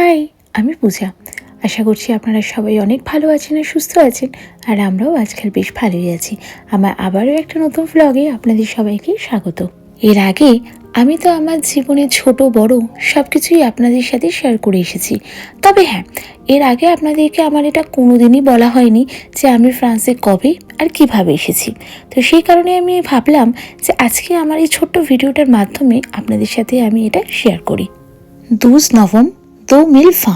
High, আমি পূজা। আশা করছি আপনারা সবাই অনেক ভালো আছেন আর সুস্থ আছেন, আর আমরাও আজকাল বেশ ভালোই আছি। আমার আবারও একটা নতুন ভ্লগে আপনাদের সবাইকে স্বাগত। এর আগে আমি তো আমার জীবনে ছোট, বড় সব কিছুই আপনাদের সাথে শেয়ার করে এসেছি। তবে হ্যাঁ এর আগে আপনাদেরকে আমার এটা কোনোদিনই বলা হয়নি যে আমি ফ্রান্সে কবে আর কীভাবে এসেছি। তো সেই কারণে আমি ভাবলাম যে আজকে আমার এই ছোট্ট ভিডিওটার মাধ্যমে আপনাদের সাথে আমি এটা শেয়ার করি। দুজ নবম দো মিল ফা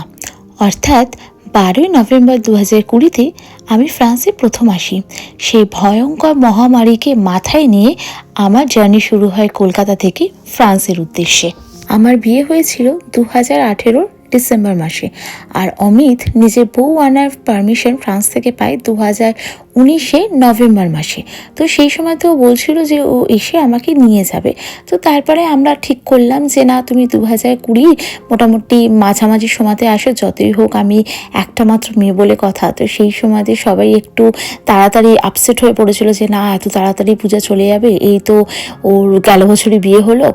অর্থাৎ বারোই নভেম্বর দু হাজার কুড়িতে আমি ফ্রান্সে প্রথম আসি। সেই ভয়ঙ্কর মহামারীকে মাথায় নিয়ে আমার জার্নি শুরু হয় কলকাতা থেকে ফ্রান্সের উদ্দেশ্যে। আমার বিয়ে হয়েছিল দু হাজার আঠেরোর ডিসেম্বর মাসে। আর অমিত নিজের বউ আনার পারমিশন ফ্রান্স থেকে পায় দু হাজার উনিশে নভেম্বর মাসে। তো সেই সময় তো বলছিল যে ও এসে আমাকে নিয়ে যাবে। তো তারপরে আমরা ঠিক করলাম যে, না, তুমি দু হাজার কুড়ি মোটামুটি মাঝামাঝি সময়তে আসো, যতই হোক আমি একটা মাত্র মেয়ে বলে কথা। তো সেই সময়তে সবাই একটু তাড়াতাড়ি আপসেট হয়ে পড়েছিল যে, না, এত তাড়াতাড়ি পূজা চলে যাবে, এই তো ওর গেল বছরই বিয়ে হলো।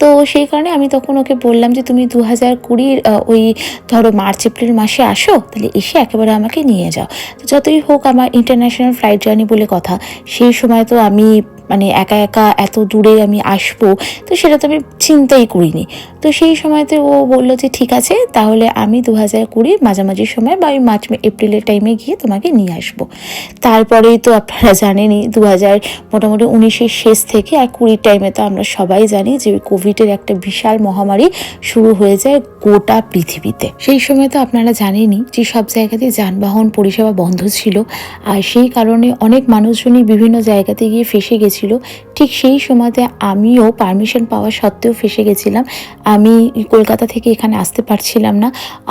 তো সেই কারণে আমি তখন ওকে বললাম যে, তুমি দু হাজার কুড়ির ওই ধরো মার্চ, এপ্রিল মাসে আসো, তাহলে এসে একেবারে আমাকে নিয়ে যাও। তো যতই হোক আমার ইন্টারন্যাশনাল ফ্লাইট জার্নি বলে কথা, সেই সময় তো আমি মানে একা একা এত দূরে আমি আসব, তো সেটা তো আমি চিন্তাই করিনি। তো সেই সময়তে ও বলল যে, ঠিক আছে, তাহলে আমি দু হাজার কুড়ির মাঝামাঝি সময় বা ওই মার্চ, এপ্রিলের টাইমে গিয়ে তোমাকে নিয়ে আসব। তারপরেই তো আপনারা জানেনই দু হাজার মোটামুটি উনিশের শেষ থেকে আর কুড়ির টাইমে তো আমরা সবাই জানি যে, ওই কোভিডের একটা বিশাল মহামারী শুরু হয়ে যায় গোটা পৃথিবীতে। সেই সময় তো আপনারা জানেনই যে সব জায়গাতে যানবাহন পরিষেবা বন্ধ ছিল আর সেই কারণে অনেক মানুষজনই বিভিন্ন জায়গাতে গিয়ে ফেসে গেছিল। ঠিক সেই সময়তে আমিও পারমিশন পাওয়া সত্ত্বেও ফেসে গেছিলাম। আমি কলকাতা থেকে এখানে আসতে পারছিলাম না।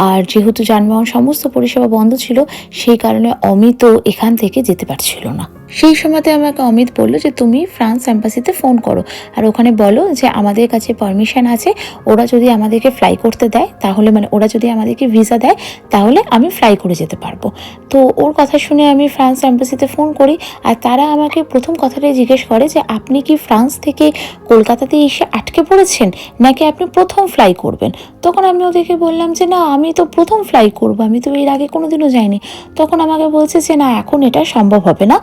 আর যেহেতু যানবাহন সমস্ত পরিষেবা বন্ধ ছিল, সেই কারণে অমিতও এখান থেকে যেতে পারছিল না। সেই সময়তে আমাকে অমিত বলল যে, তুমি ফ্রান্স অ্যাম্বাসিতে ফোন করো আর ওখানে বলো যে, আমাদের কাছে পারমিশন আছে, ওরা যদি আমাদেরকে ফ্লাই করতে দেয়, তাহলে মানে ওরা যদি আমাদেরকে ভিসা দেয়, তাহলে আমি ফ্লাই করে যেতে পারব। তো ওর কথা শুনে আমি ফ্রান্স অ্যাম্বাসিতে ফোন করি আর তারা আমাকে প্রথম কথাটাই জিজ্ঞেস করে যে, আপনি কি ফ্রান্স থেকে কলকাতাতে এসে আটকে পড়েছেন, নাকি আপনি প্রথম ফ্লাই করবেন? তখন আমি ওদেরকে বললাম যে, না, আমি তো প্রথম ফ্লাই করব, আমি তো এর আগে কোনোদিনও যাইনি। তখন আমাকে বলছে যে, না, এখন এটা সম্ভব হবে না।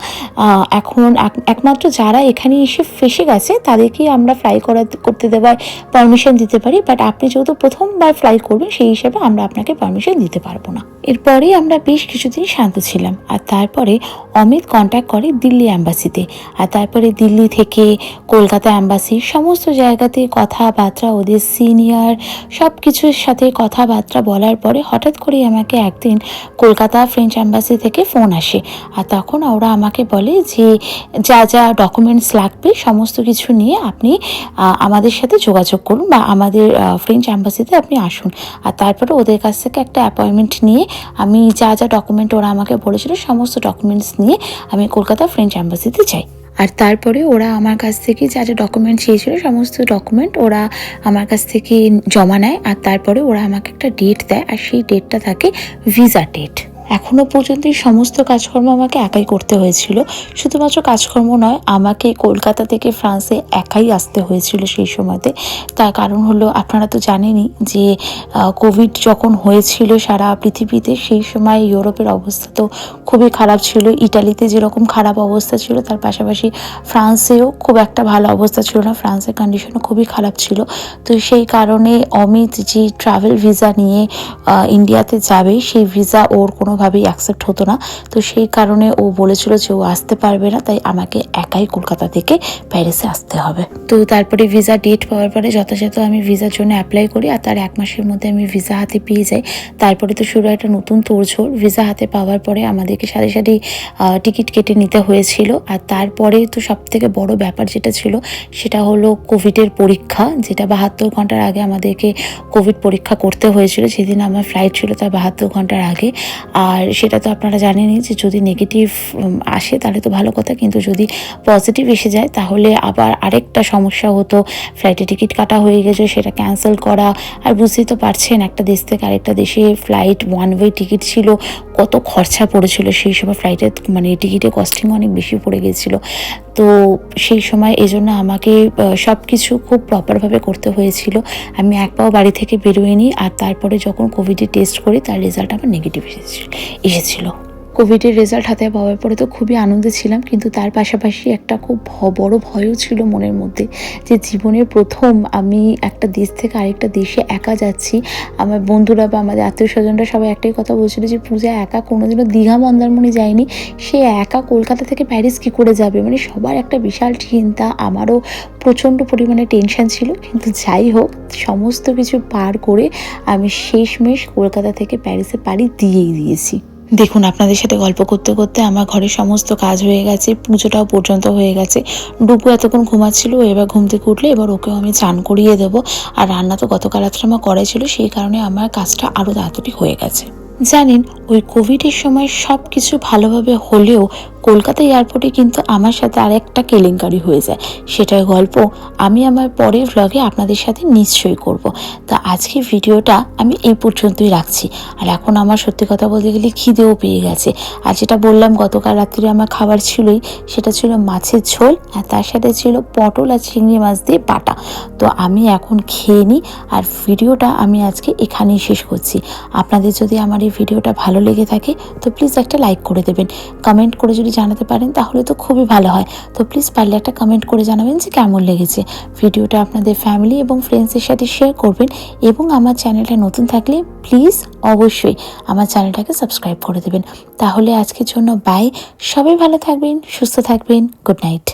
এখন একমাত্র যারা এখানে এসে ফেসে গেছে তাদেরকেই আমরা ফ্লাই করা করতে দেওয়ার পারমিশন দিতে পারি বাট আপনি যেহেতু প্রথমবার ফ্লাই করবেন, সেই হিসাবে আমরা আপনাকে পারমিশন দিতে পারব না। এরপরে আমরা বেশ কিছুদিন শান্ত ছিলাম, আর তারপরে অমিত কন্ট্যাক্ট করে দিল্লি অ্যাম্বাসিতে আর তারপরে দিল্লি থেকে কলকাতা অ্যাম্বাসি সমস্ত জায়গাতে কথাবার্তা, ওদের সিনিয়র সব কিছুর সাথে কথাবার্তা বলার পরে হঠাৎ করেই আমাকে একদিন কলকাতা ফ্রেঞ্চ অ্যাম্বাসি থেকে ফোন আসে, আর তখন ওরা আমাকে বলে যে যা যা ডকুমেন্টস লাগবে সমস্ত কিছু নিয়ে আপনি আমাদের সাথে যোগাযোগ করুন বা আমাদের ফ্রেঞ্চ অ্যাম্বাসিতে আপনি আসুন। আর তারপরে ওদের কাছ থেকে একটা অ্যাপয়েন্টমেন্ট নিয়ে আমি যা যা ডকুমেন্ট ওরা আমাকে বলেছিল সমস্ত ডকুমেন্টস নিয়ে আমি কলকাতা ফ্রেঞ্চ অ্যাম্বাসিতে যাই। আর তারপরে ওরা আমার কাছ থেকে যা যা ডকুমেন্ট চেয়েছিল সমস্ত ডকুমেন্ট ওরা আমার কাছ থেকে জমা নেয়। আর তারপরে ওরা আমাকে একটা ডেট দেয়। আর সেই ডেটটা থাকে ভিসা ডেট এখনও পর্যন্ত সমস্ত কাজকর্ম আমাকে একাই করতে হয়েছিল। শুধুমাত্র কাজকর্ম নয়, আমাকে কলকাতা থেকে ফ্রান্সে একাই আসতে হয়েছিল সেই সময়তে। তার কারণ হলো, আপনারা তো জানেনই যে কোভিড যখন হয়েছিল সারা পৃথিবীতে, সেই সময় ইউরোপের অবস্থা তো খুবই খারাপ ছিল। ইটালিতে যেরকম খারাপ অবস্থা ছিল, তার পাশাপাশি ফ্রান্সেও খুব একটা ভালো অবস্থা ছিল না। ফ্রান্সের কন্ডিশনও খুবই খারাপ ছিল। তো সেই কারণে অমিত যে ট্রাভেল ভিসা নিয়ে ইন্ডিয়াতে যাবে, সেই ভিসা ওর কোনোভাবেই অ্যাকসেপ্ট হতো না। তো সেই কারণে ও বলেছিল যে ও আসতে পারবে না, তাই আমাকে একাই কলকাতা থেকে প্যারিসে আসতে হবে। তো তারপরে ভিসা ডেট পাওয়ার পরে যথাযথ আমি ভিসার জন্য অ্যাপ্লাই করি আর তার এক মাসের মধ্যে আমি ভিসা হাতে পেয়ে যাই। তারপরে তো শুরু একটা নতুন তোড়ঝোড় ভিসা হাতে পাওয়ার পরে আমাদেরকে সারি সারি টিকিট কেটে নিতে হয়েছিল। আর তারপরে তো সব থেকে বড় ব্যাপার যেটা ছিল, সেটা হলো কোভিডের পরীক্ষা, যেটা বাহাত্তর ঘণ্টার আগে আমাদেরকে কোভিড পরীক্ষা করতে হয়েছিল। যেদিন আমার ফ্লাইট ছিল তার বাহাত্তর ঘণ্টার আগে। আর সেটা তো আপনারা জানেনই যে যদি নেগেটিভ আসে তাহলে তো ভালো কথা। কিন্তু যদি পজিটিভ এসে যায়, তাহলে আবার আরেকটা সমস্যা হতো। ফ্লাইটে টিকিট কাটা হয়ে গেছে, সেটা ক্যান্সেল করা। আর বুঝতেই তো পারছেন, একটা দেশ থেকে আরেকটা দেশে ফ্লাইট ওয়ান ওয়ে টিকিট ছিল, কত খরচা পড়েছিল। সেই সময় ফ্লাইটের মানে টিকিটের কস্টিং অনেক বেশি পড়ে গেছিল। তো সেই সময় এজন্য আমাকে সব কিছু খুব প্রপারভাবে করতে হয়েছিল। আমি এক পাও বাড়ি থেকে বেরোয়নি আর তারপরে যখন কোভিডে টেস্ট করি, তার রেজাল্ট আমার নেগেটিভ এসেছিল। এসেছিল। কোভিডের রেজাল্ট হাতে পাওয়ার পরে তো খুবই আনন্দে ছিলাম, কিন্তু তার পাশাপাশি একটা খুব বড় ভয়ও ছিল মনের মধ্যে যে জীবনের প্রথম আমি একটা দেশ থেকে আরেকটা দেশে একা যাচ্ছি। আমার বন্ধুরা বা আমাদের আত্মীয় স্বজনরা সবাই একটাই কথা বলছিল যে, পূজা, একা কোনোদিনও দীঘা মন্দারমণি যায়নি সে একা কলকাতা থেকে প্যারিস কী করে যাবে? মানে সবার একটা বিশাল চিন্তা, আমারও প্রচণ্ড পরিমাণে টেনশন ছিল। কিন্তু যাই হোক, সমস্ত কিছু পার করে আমি শেষমেশ কলকাতা থেকে প্যারিসে পাড়ি দিয়েই দিয়েছি। দেখুন, আপনাদের সাথে গল্প করতে করতে আমার ঘরে সমস্ত কাজ হয়ে গেছে, পুজোটাও পর্যন্ত হয়ে গেছে। ডুবু এতক্ষণ ঘুমাচ্ছিল, এবার ঘুম থেকে উঠলে এবার ওকেও আমি চান করিয়ে দেবো। আর রান্না তো গতকাল রাত্রে আমার করা ছিল, সেই কারণে আমার কাজটা আরও তাড়াতাড়ি হয়ে গেছে। জানেন, ওই কোভিডের সময় সব কিছু ভালোভাবে হলেও কলকাতা এয়ারপোর্টে কিন্তু আমার সাথে আর একটা কেলেঙ্কারি হয়ে যায়। সেটার গল্প আমি আমার পরের ভ্লগে আপনাদের সাথে নিশ্চয়ই করব। তা আজকে ভিডিওটা আমি এই পর্যন্তই রাখছি। আর এখন আমার সত্যি কথা বলতে গেলে খিদেও পেয়ে গেছে। আর যেটা বললাম, গতকাল রাত্রে আমার খাবার ছিলই, সেটা ছিল মাছের ঝোল, আর তার সাথে ছিল পটল আর চিংড়ি মাছ দিয়ে বাটা। তো আমি এখন খেয়ে নিই, আর ভিডিওটা আমি আজকে এখানেই শেষ করছি। আপনাদের যদি আমার এই ভিডিওটা ভালো লেগে থাকে, তো প্লিজ একটা লাইক করে দেবেন। কমেন্ট করে যদি জানাতে পারেন, তাহলে তো খুবই ভালো হয়। তো প্লিজ পারলে একটা কমেন্ট করে জানাবেন যে কেমন লেগেছে। ভিডিওটা আপনাদের ফ্যামিলি এবং ফ্রেন্ডসের সাথে শেয়ার করবেন এবং আমার চ্যানেলটা নতুন থাকলে প্লিজ অবশ্যই আমার চ্যানেলটাকে সাবস্ক্রাইব করে দেবেন। তাহলে আজকের জন্য বাই সবাই ভালো থাকবেন, সুস্থ থাকবেন গুড নাইট